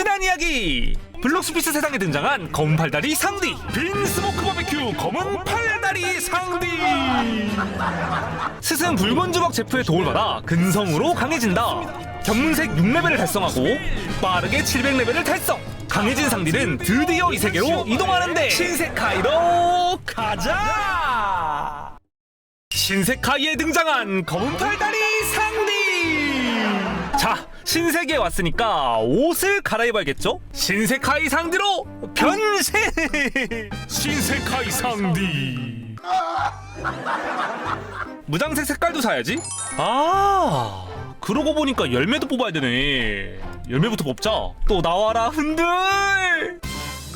확실한 이야기. 블록스피스 세상에 등장한 검은 팔다리 상디. 빈 스모크 바베큐 검은 팔다리 상디. 스승 붉은 주먹 제프의 도움을 받아 근성으로 강해진다. 견문색 6레벨을 달성하고 빠르게 700레벨을 달성. 강해진 상디는 드디어 이 세계로 이동하는데. 신세카이로 가자! 신세카이에 등장한 검은 팔다리 상디. 자 신세계에 왔으니까 옷을 갈아입어야겠죠? 신세카이 상디로 변신! 신세카이 상디. 무장색 색깔도 사야지. 아 그러고 보니까 열매도 뽑아야 되네. 열매부터 뽑자. 또 나와라 흔들!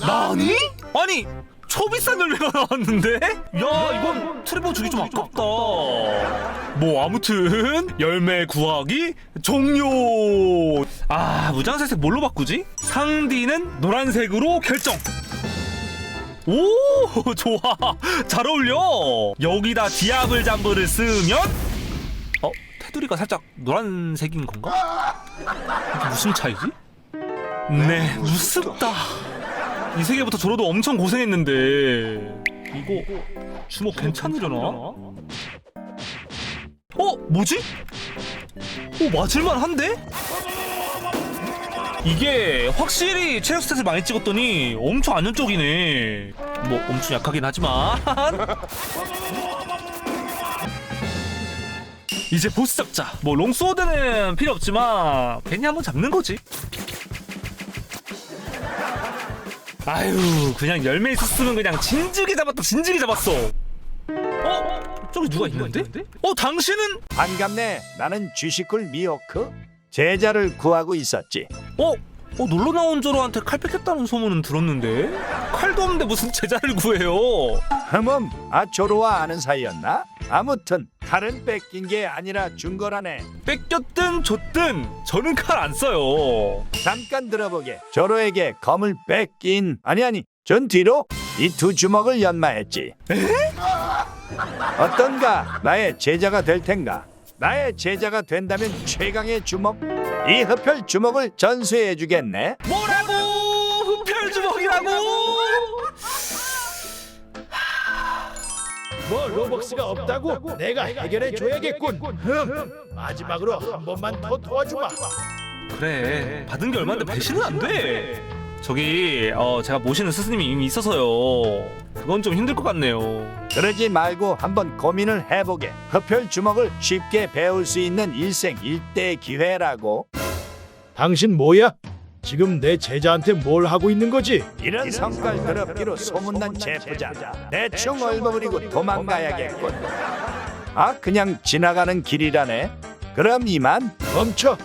나니? 아니 초비싼 열매가 나왔는데? 야 이건 트레버 주기 좀 아깝다 뭐 아무튼 열매 구하기 종료 아 무장색 뭘로 바꾸지? 상디는 노란색으로 결정 오 좋아 잘 어울려 여기다 디아블 잠브를 쓰면 어 테두리가 살짝 노란색인 건가? 이게 무슨 차이지? 네 무섭다 이 세계부터 저러도 엄청 고생했는데. 이거 주먹 괜찮으려나? 어? 뭐지? 어 맞을만 한데? 이게 확실히 체력 스탯을 많이 찍었더니 엄청 안전적이네. 뭐 엄청 약하긴 하지만. 이제 보스 잡자. 뭐 롱소드는 필요 없지만 괜히 한번 잡는 거지 아유 그냥 열매 있었으면 그냥 진즉에 잡았다 진즉에 잡았어 어? 저기 누가 있는데? 어 당신은? 반갑네. 나는 쥐시쿨 미호크. 제자를 구하고 있었지. 어? 어 놀러 나온 조로한테 칼 뺏겼다는 소문은 들었는데 칼도 없는데 무슨 제자를 구해요 흠음, 아 조로와 아는 사이였나? 아무튼 칼은 뺏긴 게 아니라 준 거라네. 뺏겼든 줬든 저는 칼 안 써요 잠깐 들어보게. 조로에게 검을 뺏긴 아니 아니 전 뒤로 이 두 주먹을 연마했지. 어떤가? 나의 제자가 될 텐가? 나의 제자가 된다면 최강의 주먹, 이 흡혈 주먹을 전수해 주겠네. 뭐라고 흡혈 주먹이라고 뭐 로벅스가 없다고 내가 해결해 줘야겠군. 흠. 마지막으로 한 번만 더 도와주마. 그래 받은 게 얼마인데 배신은 안돼 저기 어 제가 모시는 스승님이 이미 있어서요 그건 좀 힘들 것 같네요 그러지 말고 한번 고민을 해보게. 흡혈 주먹을 쉽게 배울 수 있는 일생 일대 기회라고. 당신 뭐야? 지금 내 제자한테 뭘 하고 있는 거지? 이런 성깔 더럽기로 소문난 제프자. 대충 얼버무리고 도망가야겠군. 아, 그냥 지나가는 길이라네. 그럼 이만. 멈춰.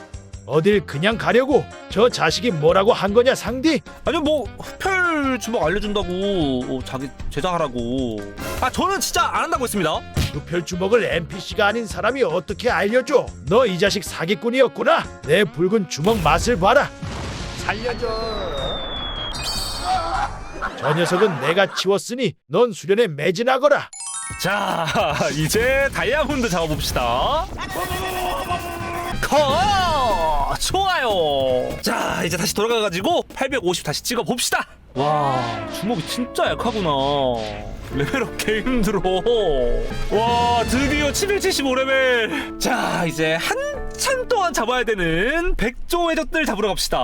어딜 그냥 가려고? 저 자식이 뭐라고 한 거냐 상디? 아니 뭐 흡혈 주먹 알려준다고 어, 자기 제자하라고 아 저는 진짜 안 한다고 했습니다 흡혈 주먹을 NPC가 아닌 사람이 어떻게 알려줘? 너 이 자식 사기꾼이었구나. 내 붉은 주먹 맛을 봐라. 살려줘. 저 녀석은 내가 치웠으니 넌 수련에 매진하거라. 자 이제 다이아몬드 잡아봅시다. 커! 좋아요. 자 이제 다시 돌아가가지고 850 다시 찍어봅시다. 와 주먹이 진짜 약하구나 레벨업 개 힘들어? 와 드디어 775레벨. 자 이제 한참 동안 잡아야 되는 백조 해적들 잡으러 갑시다.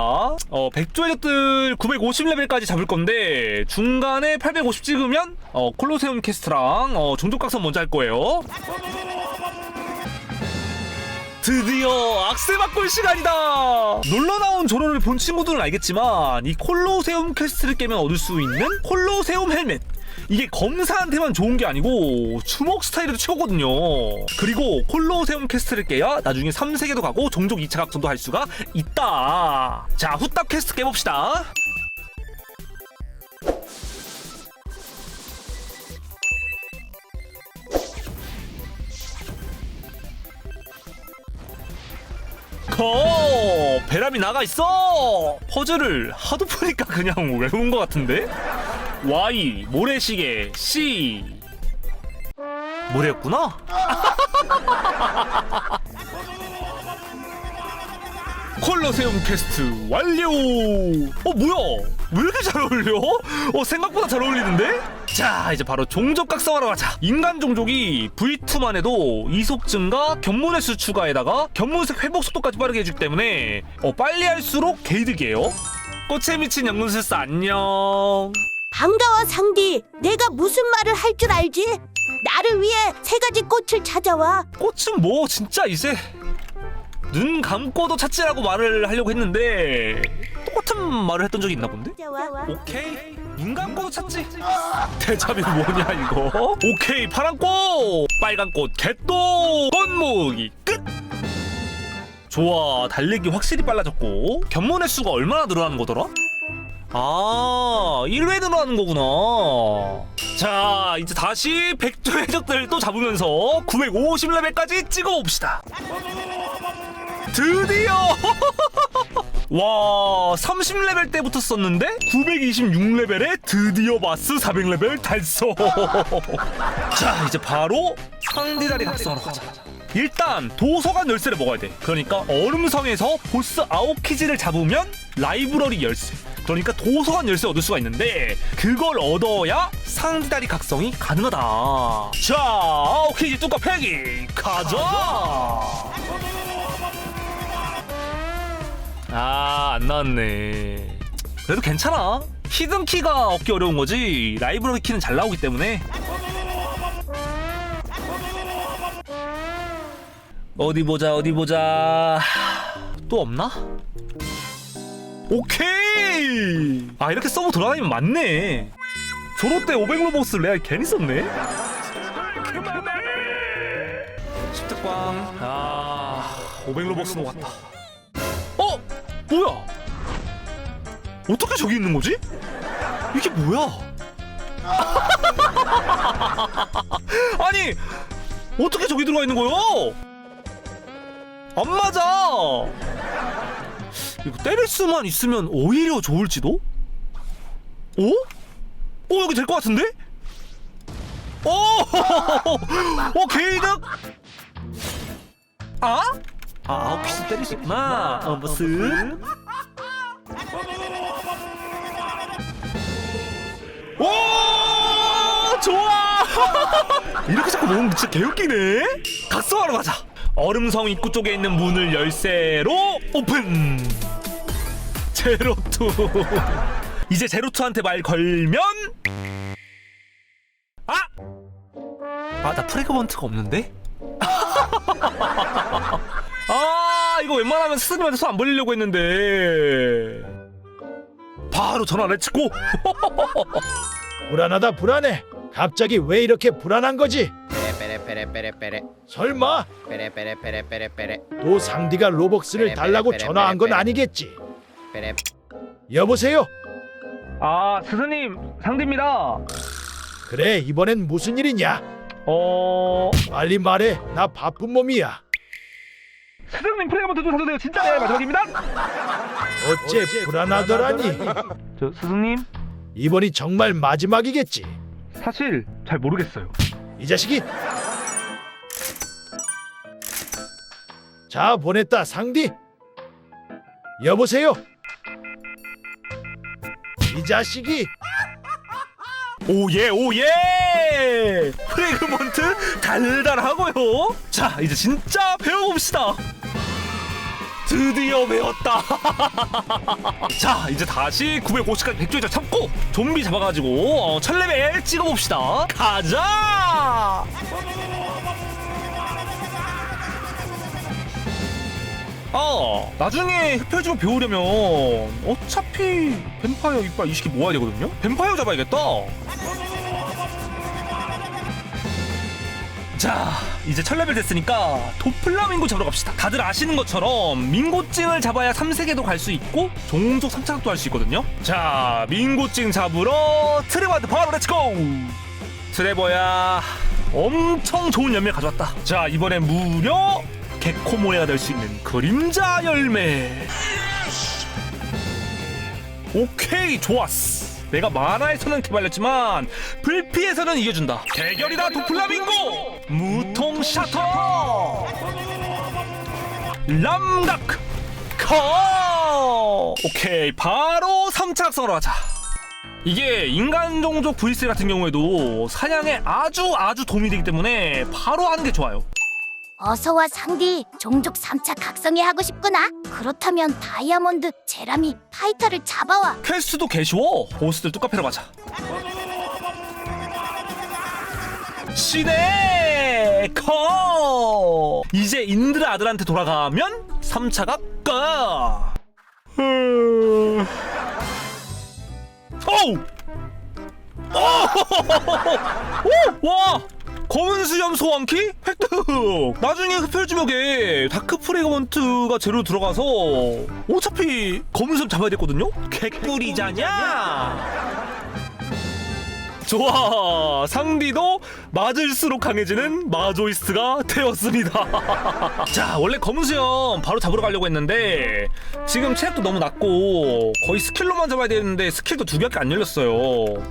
어 백조 해적들 950레벨까지 잡을 건데 중간에 850 찍으면 어 콜로세움 캐스트랑 어 종족각선 먼저 할 거예요. 드디어 악세 바꿀 시간이다! 놀러 나온 조로를 본 친구들은 알겠지만 이 콜로세움 퀘스트를 깨면 얻을 수 있는 콜로세움 헬멧 이게 검사한테만 좋은 게 아니고 주먹 스타일에도 최고거든요. 그리고 콜로세움 퀘스트를 깨야 나중에 3세계도 가고 종족 2차 각성도 할 수가 있다. 자, 후딱 퀘스트 깨봅시다. 거 배람이 나가 있어 퍼즐을 하도 푸니까 그냥 외운 것 같은데 Y 모래시계 C 모래였구나? 콜로세움 퀘스트 완료! 어 뭐야? 왜 이렇게 잘 어울려? 어 생각보다 잘 어울리는데? 자 이제 바로 종족 각성하러 가자. 인간 종족이 V2만 해도 이속 증가 견문의 수 추가에다가 견문색 회복 속도까지 빠르게 해주기 때문에 어 빨리 할수록 개이득이에요. 꽃에 미친 연금술사 안녕 반가워 상디. 내가 무슨 말을 할 줄 알지? 나를 위해 세 가지 꽃을 찾아와. 꽃은 뭐 진짜 이제 눈 감고도 찾지라고 말을 하려고 했는데 똑같은 말을 했던 적이 있나 본데? 찾아와. 오케이 눈 감고도 찾지 대답이 뭐냐 이거 오케이 파란 꽃 빨간 꽃 개똥 꽃 모으기 끝 좋아 달리기 확실히 빨라졌고 견문의 수가 얼마나 늘어나는 거더라? 아 1회 늘어나는 거구나. 자 이제 다시 백두 해적들 또 잡으면서 950레벨까지 찍어봅시다. 드디어! 와 30레벨 때부터 썼는데 926레벨에 드디어 마스 400레벨 달성. 자 이제 바로 상디다리 각성하러 가자. 일단 도서관 열쇠를 먹어야 돼. 그러니까 얼음성에서 보스 아오키즈를 잡으면 라이브러리 열쇠 그러니까 도서관 열쇠 얻을 수가 있는데 그걸 얻어야 상디다리 각성이 가능하다 자 아오키즈 뚜껑 패기 가자 아, 안 나왔네. 그래도 괜찮아. 히든 키가 얻기 어려운 거지. 라이브러리 키는 잘 나오기 때문에. 어디 보자, 어디 보자. 또 없나? 오케이! 아, 이렇게 서브 돌아다니면 맞네. 조로 때 500로벅스 레알 괜히 썼네. 10득광. 아, 500로벅스 녹았다. 어? 뭐야? 어떻게 저기 있는 거지? 이게 뭐야? 아니 어떻게 저기 들어가 있는 거요? 안 맞아. 이거 때릴 수만 있으면 오히려 좋을지도? 어? 어 여기 될 것 같은데? 오! 어 게이득? 아? 아, 아웃피스 때릴 수 있구나. 어, 무슨? 오! 좋아! 이렇게 자꾸 모으면 진짜 개웃기네? 각성하러 가자! 얼음성 입구 쪽에 있는 문을 열쇠로 오픈! 제로투. 이제 제로투한테 말 걸면 아! 아, 나 프레그먼트가 없는데? 아 이거 웬만하면 스승님한테 손 안 벌리려고 했는데 바로 전화 렛츠고 불안하다 불안해. 갑자기 왜 이렇게 불안한 거지? Pere, pere, pere, pere, 설마 pere, pere, pere, pere, pere, 또 상디가 로벅스를 달라고 전화한 건 아니겠지? Pere, 여보세요? 아 스승님 상대입니다 그래 이번엔 무슨 일이냐? 어 빨리 말해. 나 바쁜 몸이야. 스승님 프레그먼트 좀 사주세요 진짜 네 마지막입니다 어째 불안하더라니? 저 스승님 이번이 정말 마지막이겠지. 사실 잘 모르겠어요 이 자식이 자 보냈다 상디 여보세요 이 자식이. 오예 오예! 프레그먼트 달달하고요. 자 이제 진짜 배워봅시다. 드디어 배웠다. 자 이제 다시 950까지 100조에서 참고 좀비 잡아가지고 어, 1000레벨 찍어봅시다. 가자 나중에 흡혈주로 배우려면 어차피 뱀파이어 이빨 20개 모아야 되거든요? 뱀파이어 잡아야겠다. 자 이제 1000레벨 됐으니까 도플라밍고 잡으러 갑시다. 다들 아시는 것처럼 민고증을 잡아야 3세계도 갈 수 있고 종족 3차각도 할 수 있거든요? 자 민고증 잡으러 트레버한테 바로 렛츠고! 트레버야 엄청 좋은 열매 가져왔다. 자 이번엔 무려 개코 모해가 될수 있는 그림자 열매 오케이 좋았어 내가 만화에서는 개발렸지만 불피에서는 이겨준다 대결이다 도플라밍고 무통 샤터 람각 커! 오케이, 바로 3차 각성으로 가자. 이게 인간 종족 V3 같은 경우에도 사냥에 아주 아주 도움이 되기 때문에 바로 하는 게 좋아요. 어서와 상디 종족 3차 각성에 하고 싶구나 그렇다면 다이아몬드 제라미 파이터를 잡아와 퀘스트도 개쉬워. 보스들 뚜까 패러 가자. 시네 커! 이제 인드라 아들한테 돌아가면 3차가 꺼! 음. 어우! 오! 와! 검은 수염 획득! 나중에 흡혈 주먹에 다크 프레그먼트가 재료 들어가서 어차피 검은 수염 잡아야 됐거든요? 개꿀이잖냐? 좋아 상디도 맞을수록 강해지는 마조이스트가 되었습니다 자 원래 검은 수염 바로 잡으러 가려고 했는데 지금 체력도 너무 낮고 거의 스킬로만 잡아야 되는데 스킬도 두 개밖에 안 열렸어요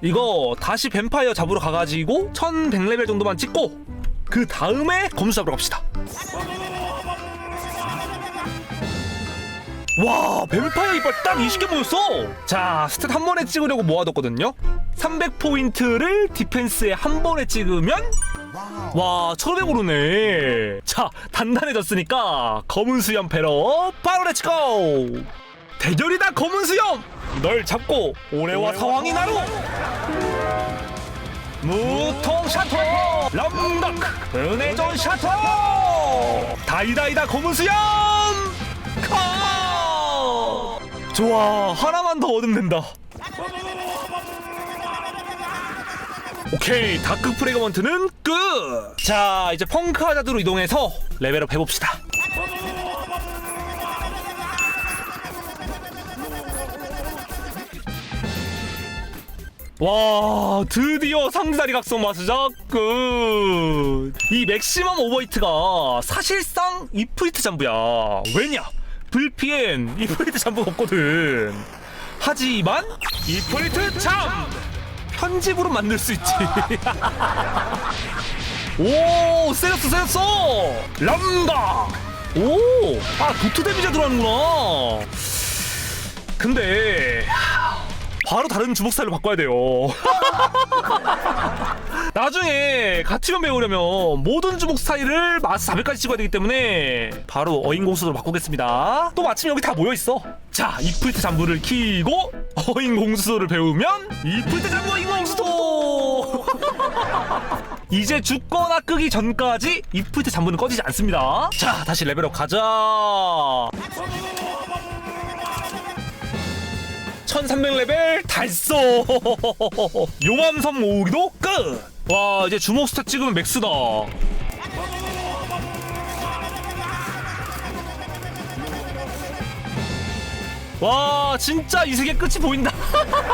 이거 다시 뱀파이어 잡으러 가가지고 1100레벨 정도만 찍고 그 다음에 검수 잡으러 갑시다. 와 뱀파이어 이빨 딱 20개 모였어. 자 스탯 한 번에 찍으려고 모아뒀거든요. 300포인트를 디펜스에 한 번에 찍으면 와 1500오르네. 자 단단해졌으니까 검은 수염 패러 바로 렛츠고 대결이다 검은 수염. 널 잡고 올해와 상황이 나루 무통 샤토! 럼덕! 은혜존 샤토! 다이다이다 검은 수염 커 좋아 하나만 더 얻으면 된다. 오케이 다크 프레그먼트는 끝! 자 이제 펑크 하자드로 이동해서 레벨업 해봅시다 와 드디어 상자리 각성 마스작 끝이 맥시멈 오버히트가 사실상 이프리트 잠부야. 왜냐? 불피엔 이프리트 잠부가 없거든. 하지만 이프리트 잠! 편집으로 만들 수 있지. 오 세렸어 세렸어! 람다! 오아 도트 데미지 들어가는구나. 근데 바로 다른 주먹 스타일로 바꿔야 돼요. 나중에 가치만 배우려면 모든 주먹 스타일을 마스 400까지 찍어야 되기 때문에 바로 어인 공수로 바꾸겠습니다. 또 마침 여기 다 모여 있어. 자, 이프리트 잠부를 키고 어인 공수를 배우면 이프리트 잠부 어인 공수도. 이제 죽거나 끄기 전까지 이프리트 잠부는 꺼지지 않습니다. 자, 다시 레벨업 가자. 1300레벨 달성 용암섬 모으기도 끝! 와 이제 주먹 스탯 찍으면 맥스다. 와 진짜 이 세계 끝이 보인다.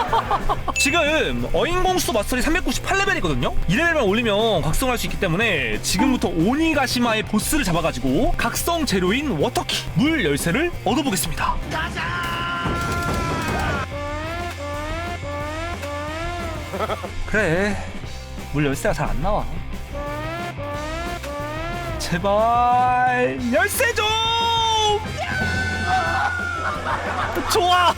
지금 어인공수 마스터리 398레벨이거든요? 2레벨만 올리면 각성할 수 있기 때문에 지금부터 오니가시마의 보스를 잡아가지고 각성 재료인 워터키 물 열쇠를 얻어보겠습니다 그래. 물 열쇠가 잘 안 나와. 제발 열쇠 좀! 좋아!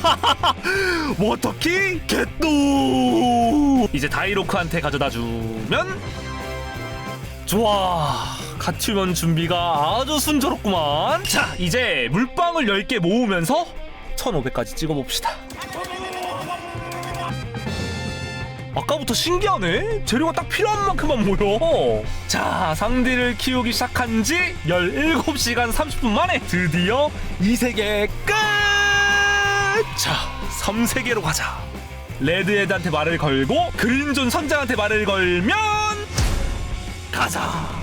워터키 겟도 이제 다이로크한테 가져다 주면 좋아. 가튜먼 준비가 아주 순조롭구만. 자 이제 물방울 10개 모으면서 1500까지 찍어봅시다 아까부터 신기하네? 재료가 딱 필요한 만큼만 모여. 자, 상디를 키우기 시작한 지 17시간 30분 만에 드디어 이 세계 끝! 자, 3세계로 가자. 레드헤드한테 말을 걸고 그린존 선장한테 말을 걸면 가자. 3세계로